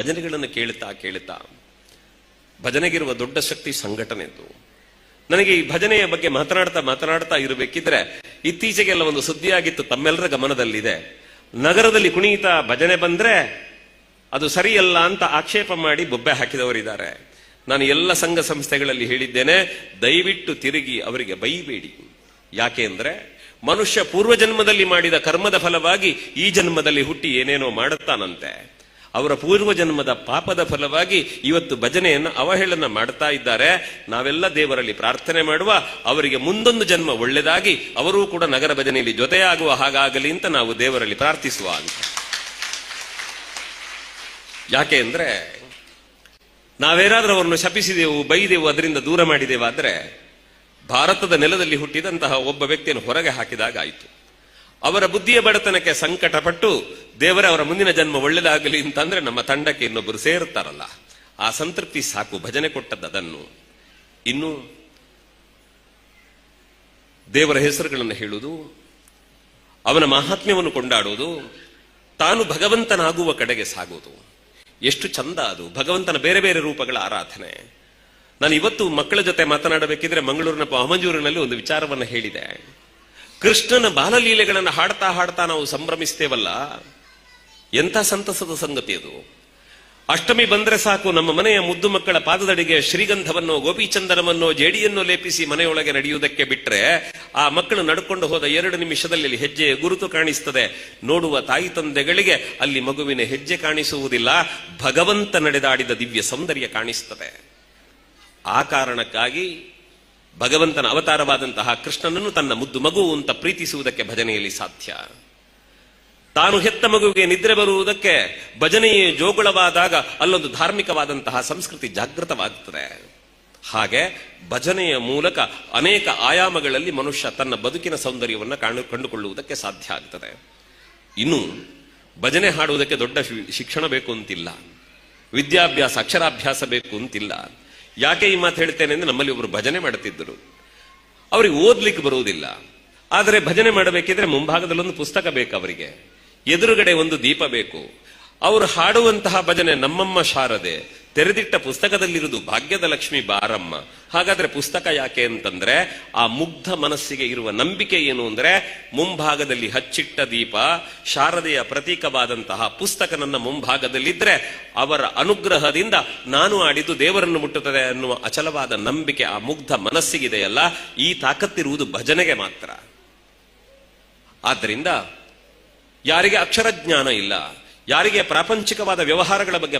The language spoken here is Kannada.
ಭಜನೆಗಳನ್ನು ಕೇಳುತ್ತಾ ಕೇಳುತ್ತಾ, ಭಜನೆಗಿರುವ ದೊಡ್ಡ ಶಕ್ತಿ ಸಂಘಟನೆದು ನನಗೆ ಈ ಭಜನೆಯ ಬಗ್ಗೆ ಮಾತನಾಡ್ತಾ ಮಾತನಾಡ್ತಾ ಇರಬೇಕಿದ್ರೆ ಇತ್ತೀಚೆಗೆಲ್ಲ ಒಂದು ಸುದ್ದಿಯಾಗಿತ್ತು, ತಮ್ಮೆಲ್ಲರ ಗಮನದಲ್ಲಿದೆ. ನಗರದಲ್ಲಿ ಕುಣಿತ ಭಜನೆ ಬಂದ್ರೆ ಅದು ಸರಿಯಲ್ಲ ಅಂತ ಆಕ್ಷೇಪ ಮಾಡಿ ಬೊಬ್ಬೆ ಹಾಕಿದವರಿದ್ದಾರೆ. ನಾನು ಎಲ್ಲ ಸಂಘ ಸಂಸ್ಥೆಗಳಲ್ಲಿ ಹೇಳಿದ್ದೇನೆ, ದಯವಿಟ್ಟು ತಿರುಗಿ ಅವರಿಗೆ ಬೈಬೇಡಿ. ಯಾಕೆ ಅಂದ್ರೆ, ಮನುಷ್ಯ ಪೂರ್ವ ಜನ್ಮದಲ್ಲಿ ಮಾಡಿದ ಕರ್ಮದ ಫಲವಾಗಿ ಈ ಜನ್ಮದಲ್ಲಿ ಹುಟ್ಟಿ ಏನೇನೋ ಮಾಡುತ್ತಾನಂತೆ. ಅವರ ಪೂರ್ವ ಜನ್ಮದ ಪಾಪದ ಫಲವಾಗಿ ಇವತ್ತು ಭಜನೆಯನ್ನು ಅವಹೇಳನ ಮಾಡ್ತಾ ಇದ್ದಾರೆ. ನಾವೆಲ್ಲ ದೇವರಲ್ಲಿ ಪ್ರಾರ್ಥನೆ ಮಾಡುವ, ಅವರಿಗೆ ಮುಂದೊಂದು ಜನ್ಮ ಒಳ್ಳೆದಾಗಿ ಅವರೂ ಕೂಡ ನಗರ ಭಜನೆಯಲ್ಲಿ ಜೊತೆಯಾಗುವ ಹಾಗಾಗಲಿ ಅಂತ ನಾವು ದೇವರಲ್ಲಿ ಪ್ರಾರ್ಥಿಸುವ ಅಂತ. ಯಾಕೆ ಅಂದ್ರೆ ನಾವೇನಾದ್ರೂ ಅವರನ್ನು ಶಪಿಸಿದೆವು, ಬೈದೆವು, ಅದರಿಂದ ದೂರ ಮಾಡಿದೆವಾದ್ರೆ ಭಾರತದ ನೆಲದಲ್ಲಿ ಹುಟ್ಟಿದಂತಹ ಒಬ್ಬ ವ್ಯಕ್ತಿಯನ್ನು ಹೊರಗೆ ಹಾಕಿದಾಗ ಆಯಿತು ಅವರ ಬುದ್ಧಿಯ ಬಡತನಕ್ಕೆ ಸಂಕಟಪಟ್ಟು ದೇವರೇ, ಅವರ ಮುಂದಿನ ಜನ್ಮ ಒಳ್ಳೆದಾಗಲಿ ಅಂತಂದ್ರೆ ನಮ್ಮ ತಂಡಕ್ಕೆ ಇನ್ನೊಬ್ಬರು ಸೇರುತ್ತಾರಲ್ಲ ಆ ಸಂತೃಪ್ತಿ ಸಾಕು, ಭಜನೆ ಕೊಟ್ಟದ್ದು ಅದನ್ನು. ಇನ್ನು ದೇವರ ಹೆಸರುಗಳನ್ನು ಹೇಳುವುದು, ಅವನ ಮಹಾತ್ಮ್ಯವನ್ನು ಕೊಂಡಾಡುವುದು, ತಾನು ಭಗವಂತನಾಗುವ ಕಡೆಗೆ ಸಾಗುವುದು. ಎಷ್ಟು ಚಂದ ಅದು, ಭಗವಂತನ ಬೇರೆ ಬೇರೆ ರೂಪಗಳ ಆರಾಧನೆ. ನಾನು ಇವತ್ತು ಮಕ್ಕಳ ಜೊತೆ ಮಾತನಾಡಬೇಕಿದ್ರೆ ಮಂಗಳೂರಿನ ಅಮಂಜೂರಿನಲ್ಲಿ ಒಂದು ವಿಚಾರವನ್ನು ಹೇಳಿದೆ. ಕೃಷ್ಣನ ಬಾಲಲೀಲೆಗಳನ್ನು ಹಾಡ್ತಾ ಹಾಡ್ತಾ ನಾವು ಸಂಭ್ರಮಿಸ್ತೇವಲ್ಲ ಎಂಥ ಸಂತಸದ ಸಂಗತಿ ಅದು? ಅಷ್ಟಮಿ ಬಂದ್ರೆ ಸಾಕು, ನಮ್ಮ ಮನೆಯ ಮುದ್ದು ಮಕ್ಕಳ ಪಾದದಡಿಗೆ ಶ್ರೀಗಂಧವನ್ನು, ಗೋಪಿಚಂದನವನ್ನು, ಜೇಡಿಯನ್ನು ಲೇಪಿಸಿ ಮನೆಯೊಳಗೆ ನಡೆಯುವುದಕ್ಕೆ ಬಿಟ್ಟರೆ ಆ ಮಕ್ಕಳು ನಡ್ಕೊಂಡು ಹೋದ ಎರಡು ನಿಮಿಷದಲ್ಲಿ ಹೆಜ್ಜೆಯ ಗುರುತು ಕಾಣಿಸ್ತದೆ. ನೋಡುವ ತಾಯಿ ತಂದೆಗಳಿಗೆ ಅಲ್ಲಿ ಮಗುವಿನ ಹೆಜ್ಜೆ ಕಾಣಿಸುವುದಿಲ್ಲ. ಭಗವಂತ ನಡೆದಾಡಿದ ದಿವ್ಯ ಸೌಂದರ್ಯ ಕಾಣಿಸ್ತದೆ. ಆ ಕಾರಣಕ್ಕಾಗಿ ಭಗವಂತನ ಅವತಾರವಾದಂತಹ ಕೃಷ್ಣನನ್ನು ತನ್ನ ಮುದ್ದು ಮಗು ಅಂತ ಪ್ರೀತಿಸುವುದಕ್ಕೆ ಭಜನೆಯಲ್ಲಿ ಸಾಧ್ಯ. ತಾನು ಹೆತ್ತ ಮಗುವಿಗೆ ನಿದ್ರೆ ಬರುವುದಕ್ಕೆ ಭಜನೆಯೇ ಜೋಗುಳವಾದಾಗ ಅಲ್ಲೊಂದು ಧಾರ್ಮಿಕವಾದಂತಹ ಸಂಸ್ಕೃತಿ ಜಾಗೃತವಾಗುತ್ತದೆ. ಹಾಗೆ ಭಜನೆಯ ಮೂಲಕ ಅನೇಕ ಆಯಾಮಗಳಲ್ಲಿ ಮನುಷ್ಯ ತನ್ನ ಬದುಕಿನ ಸೌಂದರ್ಯವನ್ನು ಕಾಣು, ಕಂಡುಕೊಳ್ಳುವುದಕ್ಕೆ ಸಾಧ್ಯ ಆಗ್ತದೆ. ಇನ್ನು ಭಜನೆ ಹಾಡುವುದಕ್ಕೆ ದೊಡ್ಡ ಶಿಕ್ಷಣ ಬೇಕು ಅಂತಿಲ್ಲ. ವಿದ್ಯಾಭ್ಯಾಸ, ಅಕ್ಷರಾಭ್ಯಾಸ ಬೇಕು ಅಂತಿಲ್ಲ. ಯಾಕೆ ಈ ಮಾತು ಹೇಳ್ತೇನೆ ಅಂದ್ರೆ ನಮ್ಮಲ್ಲಿ ಒಬ್ಬರು ಭಜನೆ ಮಾಡುತ್ತಿದ್ದರು. ಅವ್ರಿಗೆ ಓದ್ಲಿಕ್ಕೆ ಬರುವುದಿಲ್ಲ. ಆದರೆ ಭಜನೆ ಮಾಡಬೇಕಿದ್ರೆ ಮುಂಭಾಗದಲ್ಲೊಂದು ಪುಸ್ತಕ ಬೇಕು ಅವರಿಗೆ. ಎದುರುಗಡೆ ಒಂದು ದೀಪ ಬೇಕು. ಅವರು ಹಾಡುವಂತಹ ಭಜನೆ ನಮ್ಮಮ್ಮ ಶಾರದೆ. ತೆರೆದಿಟ್ಟ ಪುಸ್ತಕದಲ್ಲಿರುವುದು ಭಾಗ್ಯದ ಲಕ್ಷ್ಮಿ ಬಾರಮ್ಮ. ಹಾಗಾದ್ರೆ ಪುಸ್ತಕ ಯಾಕೆ ಅಂತಂದ್ರೆ, ಆ ಮುಗ್ಧ ಮನಸ್ಸಿಗೆ ಇರುವ ನಂಬಿಕೆ ಏನು ಅಂದ್ರೆ, ಮುಂಭಾಗದಲ್ಲಿ ಹಚ್ಚಿಟ್ಟ ದೀಪ, ಶಾರದೆಯ ಪ್ರತೀಕವಾದಂತಹ ಪುಸ್ತಕ ನನ್ನ ಮುಂಭಾಗದಲ್ಲಿದ್ರೆ, ಅವರ ಅನುಗ್ರಹದಿಂದ ನಾನು ಆಡಿದ್ದು ದೇವರನ್ನು ಮುಟ್ಟುತ್ತದೆ ಅನ್ನುವ ಅಚಲವಾದ ನಂಬಿಕೆ ಆ ಮುಗ್ಧ ಮನಸ್ಸಿಗಿದೆಯಲ್ಲ, ಈ ತಾಕತ್ತಿರುವುದು ಭಜನೆಗೆ ಮಾತ್ರ. ಆದ್ದರಿಂದ ಯಾರಿಗೆ ಅಕ್ಷರ ಜ್ಞಾನ ಇಲ್ಲ ಯಾರಿಗೆ ಪ್ರಾಪಂಚಿಕವಾದ ವ್ಯವಹಾರಗಳ ಬಗ್ಗೆ